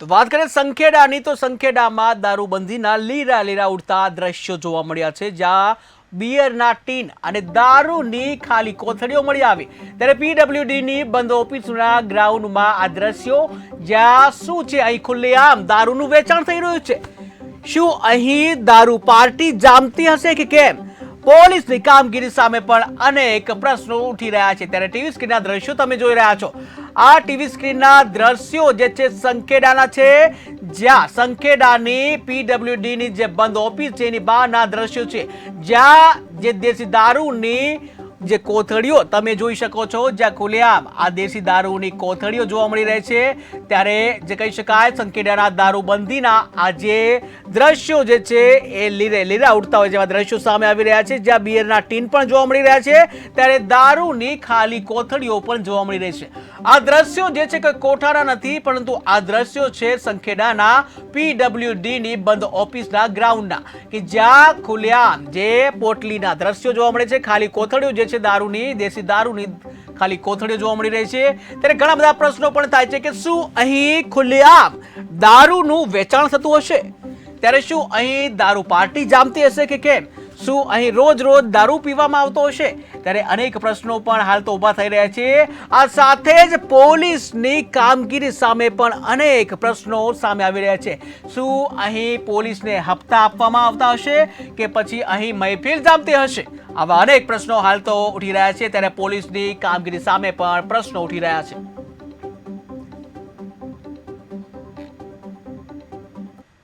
તો વાત કરીએ સંખેડાની, તો સંખેડામાં દારૂબંધીના લીરા લીરા ઉડતા દ્રશ્યો જોવા મળ્યા છે, જ્યાં બિયરના ટીન અને દારૂની ખાલી કોથળીઓ મળી આવી. ત્યારે પીડબ્લ્યુડીની બંધ ઓફિસના ગ્રાઉન્ડમાં આ દ્રશ્યો, જ્યાં શું છે અહીં ખુલ્લેઆમ, દારૂનું વેચાણ થઈ રહ્યું છે. શું અહીં દારૂ પાર્ટી જામતી હશે કે કેમ? પોલીસની કામગીરી સામે પણ અનેક પ્રશ્નો ઉઠી રહ્યા છે. ત્યારે ટીવી સ્ક્રીનના દ્રશ્યો તમે જોઈ રહ્યા છો. આ ટીવી સ્ક્રીનના દ્રશ્યો જે છે સંખેડાના છે. જ્યાં સંખેડાની પીડબ્લ્યુડીની જે બંધ ઓફિસ છે એની બહારના દ્રશ્યો છે. જ્યાં જે દેશી દારૂની જે કોથળીઓ તમે જોઈ શકો છો, જ્યાં ખુલ્લેઆમ આ દેશી દારૂની કોથળીઓ જોવા મળી રહી છે. ત્યારે જે કહી શકાય, સંકેડાના દારૂબંધીના આ જે દ્રશ્યો જે છે, એ લીરે લીરા ઉડતા હોય જેવા દ્રશ્યો સામે આવી રહ્યા છે, જ્યાં બિયરના ટીન પણ જોવા મળી રહ્યા છે. ત્યારે દારૂની ખાલી કોથળીઓ પણ જોવા મળી રહી છે. આ દ્રશ્યો જે છે કે કોઠારા નથી, પરંતુ આ દ્રશ્યો છે સંખેડાના પીડબ્લ્યુડીની બંધ ઓફિસના ગ્રાઉન્ડના, કે જ્યાં ખુલ્લેઆમ જે પોટલીના દ્રશ્યો જોવા મળે છે, ખાલી કોથળીઓ જે છે દારૂની, દેશી દારૂની ખાલી કોથળીઓ જોવા મળી રહી છે. ત્યારે ઘણા બધા પ્રશ્નો પણ થાય છે કે શું અહીં ખુલ્લેઆમ દારૂનું વેચાણ થતું હશે? ત્યારે શું અહીં દારૂ પાર્ટી જામતી હશે કે કેમ? શું અહીં રોજ રોજ દારૂ પીવામાં આવતો હશે? ત્યારે અનેક પ્રશ્નો પણ હાલ તો ઊભા થઈ રહ્યા છે. આ સાથે જ પોલીસની કામગીરી સામે પણ અનેક પ્રશ્નો સામે આવી રહ્યા છે. શું અહીં પોલીસને હપ્તા આપવામાં આવતા હશે કે પછી અહીં મહેફિલ જામતી હશે? આવા અનેક પ્રશ્નો હાલ તો ઉઠી રહ્યા છે. ત્યારે પોલીસની કામગીરી સામે પણ પ્રશ્નો ઉઠી રહ્યા છે.